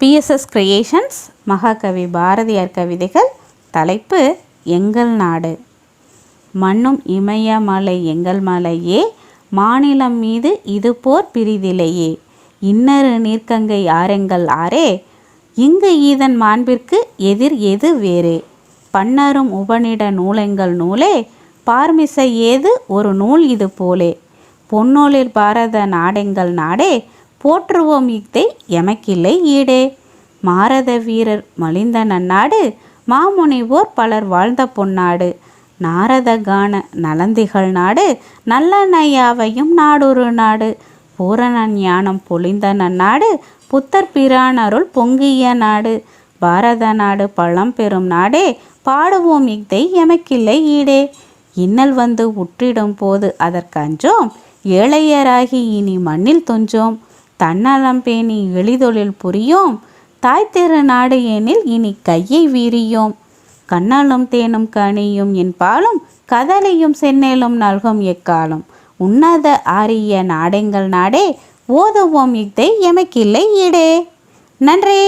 BSS creations மகாகவி பாரதியார் கவிதைகள் தலைப்பு எங்கள் நாடு மண்ணும் இமயமலை எங்கள் மலையே மாநிலம் மீது இது போர் பிரிதிலையே. இன்னரு நீர்க்கங்கை ஆரெங்கள் ஆரே இங்கு ஈதன் மாண்பிற்கு எதிர் எது வேறே? பன்னரும் உபனிட நூலெங்கள் நூலே. பார்மிசை ஏது ஒரு நூல் இது போலே. பொன்னோலில் பாரத நாடெங்கள் நாடே. போற்றுவோம் இத்தை எமக்கில்லை ஈடே. மாரத வீரர் மலிந்த நன்னாடு மாமுனிவோர் பலர் வாழ்ந்த பொன்னாடு. நாரத கான நலந்திகள் நாடு நல்லனையாவையும் நாடொரு நாடு. பூரண ஞானம் பொழிந்த நன்னாடு புத்தர் பிரானருள் பொங்கிய நாடு. பாரத நாடு பழம்பெரும் நாடே பாடுவோம் இக்தை எமக்கில்லை ஈடே. இன்னல் வந்து உற்றிடும் போது அதற்கஞ்சோம் ஏழையராகி இனி மண்ணில் தொஞ்சோம். தன்னலம் பேணி எளிதொழில் புரியோம். தாய் திரு நாடு எனில் இனி கையை வீரியோம். கண்ணாலும் தேனும் கனியும் என் பாலும் கதலையும் சென்னேலும் நல்கும் எக்காலும். உன்னத ஆரிய நாடெங்கள் நாடே ஓதுவோம் இதை எமக்கில்லை ஈடே. நன்றி!